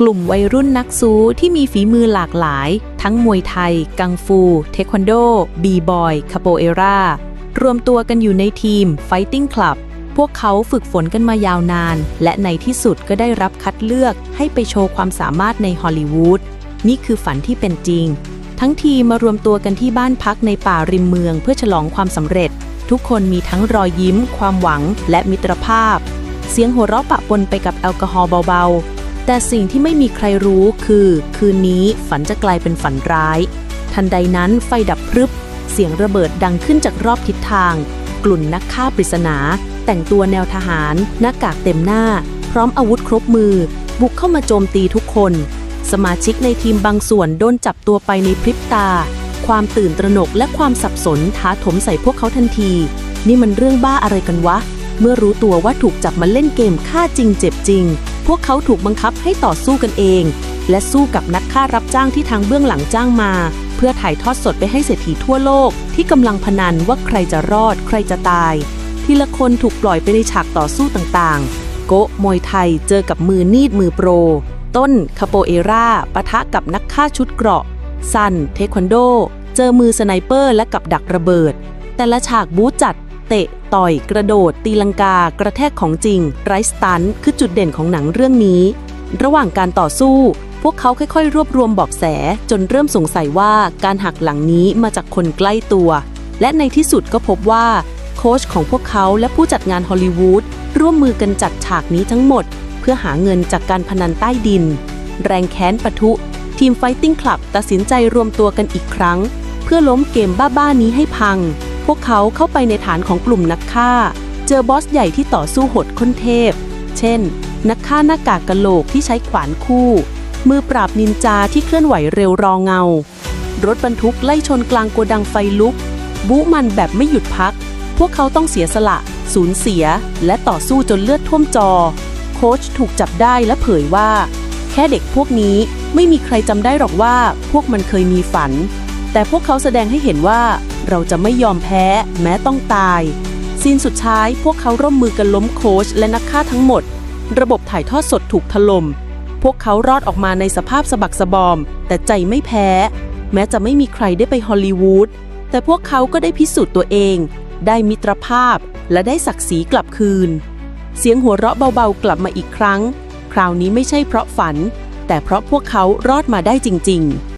กลุ่มวัยรุ่นนักซูที่มีฝีมือหลากหลาย ทั้งมวยไทย กังฟู เทควันโด บีบอย คาโปเอรารวมตัวกันอยู่ในทีม Fighting Club พวกเขาฝึกฝนกันมายาวนาน และในที่สุดก็ได้รับคัดเลือกให้ไปโชว์ความสามารถในฮอลลีวูดนี่คือฝันที่เป็นจริง ทั้งทีมมารวมตัวกันที่บ้านพักในป่าริมเมืองเพื่อฉลองความสำเร็จ ทุกคนมีทั้งรอยยิ้ม ความหวัง และมิตรภาพ เสียงหัวเราะปะปนไปกับแอลกอฮอล์เบา แต่สิ่งที่ไม่มีใครรู้คือ คืนนี้ฝันจะกลายเป็นฝันร้าย ทันใดนั้นไฟดับพรึบ เสียงระเบิดดังขึ้นจากรอบทิศทาง กลุ่นนักฆ่าปริศนา แต่งตัวแนวทหาร หน้ากากเต็มหน้า พร้อมอาวุธครบมือ บุกเข้ามาโจมตีทุกคน สมาชิกในทีมบางส่วนโดนจับตัวไปในพริบตา ความตื่นตระหนกและความสับสนท้าถมใส่พวกเขาทันที นี่มันเรื่องบ้าอะไรกันวะ เมื่อรู้ตัวว่าถูกจับมาเล่นเกมฆ่าจริงเจ็บจริง พวกเขาถูกบังคับให้ต่อสู้กันเอง และสู้กับนักฆ่ารับจ้างที่ทางเบื้องหลังจ้างมา เพื่อถ่ายทอดสดไปให้เศรษฐีทั่วโลก ที่กำลังพนันว่าใครจะรอด ใครจะตาย ทีละคนถูกปล่อยไปในฉากต่อสู้ต่างๆ โกะมวยไทยเจอกับมือนีดมือโปร ต้นคาโปเอราปะทะกับนักฆ่าชุดเกราะซันเทควันโด เจอมือสไนเปอร์และกับดักระเบิด แต่ละฉากบู๊จัด ตะ ต่อย กระโดด ตีลังกา กระแทกของจริง ไรสตันคือจุดเด่นของหนังเรื่องนี้ ระหว่างการต่อสู้ พวกเขาค่อยๆ รวบรวมเบอกแส จนเริ่มสงสัยว่าการหักหลังนี้มาจากคนใกล้ตัว และในที่สุดก็พบว่า โค้ชของพวกเขาและผู้จัดงานฮอลลีวูดร่วมมือกันจัดฉากนี้ทั้งหมด เพื่อหาเงินจากการพนันใต้ดิน แรงแค้นปะทุ ทีม Fighting Club ตัดสินใจรวมตัวกันอีกครั้ง เพื่อล้มเกมบ้าๆนี้ให้พัง พวกเขาเข้าไปในฐานของกลุ่มนักฆ่า เจอบอสใหญ่ที่ต่อสู้โหดค้นเทพ เช่น นักฆ่าหน้ากากกะโหลกที่ใช้ขวานคู่ มือปราบนินจาที่เคลื่อนไหวเร็วรองเงา รถบรรทุกไล่ชนกลางโกดังไฟลุกบู๊มันแบบไม่หยุดพัก พวกเขาต้องเสียสละ สูญเสีย และต่อสู้จนเลือดท่วมจอ โค้ชถูกจับได้และเผยว่า แค่เด็กพวกนี้ไม่มีใครจำได้หรอกว่าพวกมันเคยมีฝัน แต่พวกเขาแสดงให้เห็นว่าเราจะไม่ยอมแพ้แม้ต้องตาย ซีนสุดท้ายพวกเขาร่วมมือกันล้มโค้ชและนักฆ่าทั้งหมด ระบบถ่ายทอดสดถูกถล่ม พวกเขารอดออกมาในสภาพสะบักสะบอม แต่ใจไม่แพ้ แม้จะไม่มีใครได้ไปฮอลลีวูด แต่พวกเขาก็ได้พิสูจน์ตัวเอง ได้มิตรภาพและได้ศักดิ์ศรีกลับคืน เสียงหัวเราะเบาๆกลับมาอีกครั้ง คราวนี้ไม่ใช่เพราะฝัน แต่เพราะพวกเขารอดมาได้จริง ๆ